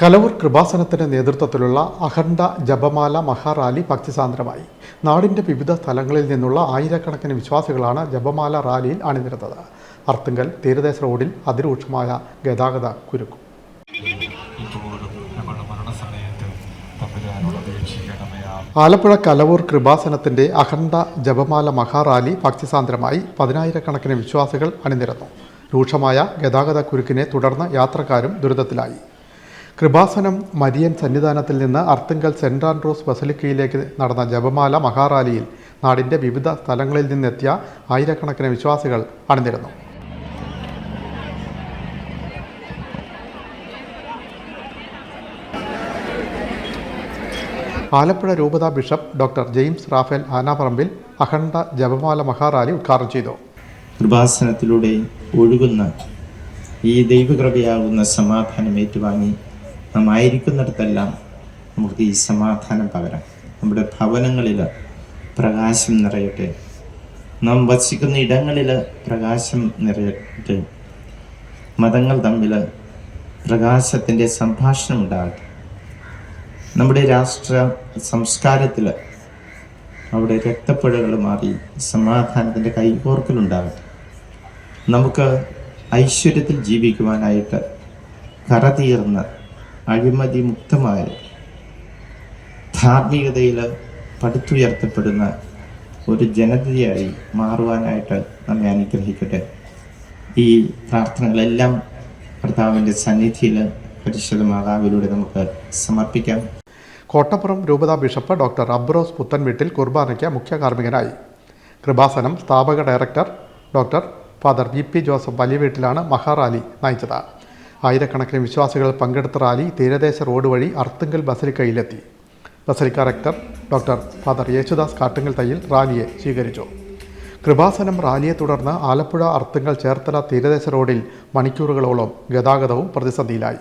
കലവൂർ കൃപാസനത്തിന്റെ നേതൃത്വത്തിലുള്ള അഖണ്ഡ ജപമാല മഹാറാലി ഭക്തിസാന്ദ്രമായി. നാടിന്റെ വിവിധ സ്ഥലങ്ങളിൽ നിന്നുള്ള ആയിരക്കണക്കിന് വിശ്വാസികളാണ് ജപമാല റാലിയിൽ അണിനിരന്നത്. അർത്തുങ്കൽ തീരദേശ റോഡിൽ അതിരൂക്ഷമായ ഗതാഗത കുരുക്കും. ആലപ്പുഴ കലവൂർ കൃപാസനത്തിന്റെ അഖണ്ഡ ജപമാല മഹാറാലി ഭക്തിസാന്ദ്രമായി പതിനായിരക്കണക്കിന് വിശ്വാസികൾ അണിനിരന്നു. രൂക്ഷമായ ഗതാഗത കുരുക്കിനെ തുടർന്ന് യാത്രക്കാരും ദുരിതത്തിലായി. കൃപാസനം മരിയൻ സന്നിധാനത്തിൽ നിന്ന് അർത്തുങ്കൽ സെന്റ് ആൻഡ്രൂസ് ബസലിക്കയിലേക്ക് നടന്ന ജപമാല മഹാറാലിയിൽ നാടിന്റെ വിവിധ സ്ഥലങ്ങളിൽ നിന്നെത്തിയ ആയിരക്കണക്കിന് വിശ്വാസികൾ അണിനിരുന്നു. ആലപ്പുഴ രൂപത bishop doctor James Raphael Anaparambil അഖണ്ഡ ജപമാല മഹാറാലി ഉദ്ഘാടനം ചെയ്തു. കൃപാസനത്തിലൂടെ ഒഴുകുന്ന ഈ ദൈവകൃപയാകുന്ന സമാധാനം ഏറ്റുവാങ്ങി നാം ആയിരിക്കുന്നിടത്തെല്ലാം നമുക്ക് ഈ സമാധാനം പകരാം. നമ്മുടെ ഭവനങ്ങളിൽ പ്രകാശം നിറയട്ടെ. നാം വസിക്കുന്ന ഇടങ്ങളിൽ പ്രകാശം നിറയട്ടെ. മതങ്ങൾ തമ്മിൽ പ്രകാശത്തിന്റെ സംഭാഷണം ഉണ്ടാകട്ടെ. നമ്മുടെ രാഷ്ട്ര സംസ്കാരത്തിൽ അവിടെ രക്തപ്പുഴകൾ മാറി സമാധാനത്തിന്റെ കൈകോർക്കലുണ്ടാകട്ടെ നമുക്ക് ഐശ്വര്യത്തിൽ ജീവിക്കുവാനായിട്ട് കറതീർന്ന അഴിമതി മുക്തമായ ധാർമ്മികതയിൽ പടുത്തുയർത്തപ്പെടുന്ന ഒരു ജനതയായി മാറുവാനായിട്ട് നമ്മെ അനുഗ്രഹിക്കട്ടെ. ഈ പ്രാർത്ഥനകളെല്ലാം കർത്താവിന്റെ സന്നിധിയിൽ പരിശുദ്ധ മാതാവിലൂടെ നമുക്ക് സമർപ്പിക്കാം. കോട്ടപ്പുറം രൂപതാ ബിഷപ്പ് ഡോക്ടർ അബ്രോസ് പുത്തൻവീട്ടിൽ കുർബാനയ്ക്ക് മുഖ്യ കാർമ്മികനായി കൃപാസനം സ്ഥാപക director doctor father V P Joseph വലിയ വീട്ടിലാണ് മഹാറാലി നയിച്ചത്. ആയിരക്കണക്കിന് വിശ്വാസികൾ പങ്കെടുത്ത റാലി തീരദേശ റോഡ് വഴി Arthunkal ബസലിക്കയിലെത്തി basilica rector doctor father Yesudas Kattungal Thayyil റാലിയെ സ്വീകരിച്ചു. കൃപാസനം റാലിയെ തുടർന്ന് ആലപ്പുഴ അർത്തുങ്കൽ ചേർത്തല തീരദേശ റോഡിൽ മണിക്കൂറുകളോളം ഗതാഗതവും പ്രതിസന്ധിയിലായി.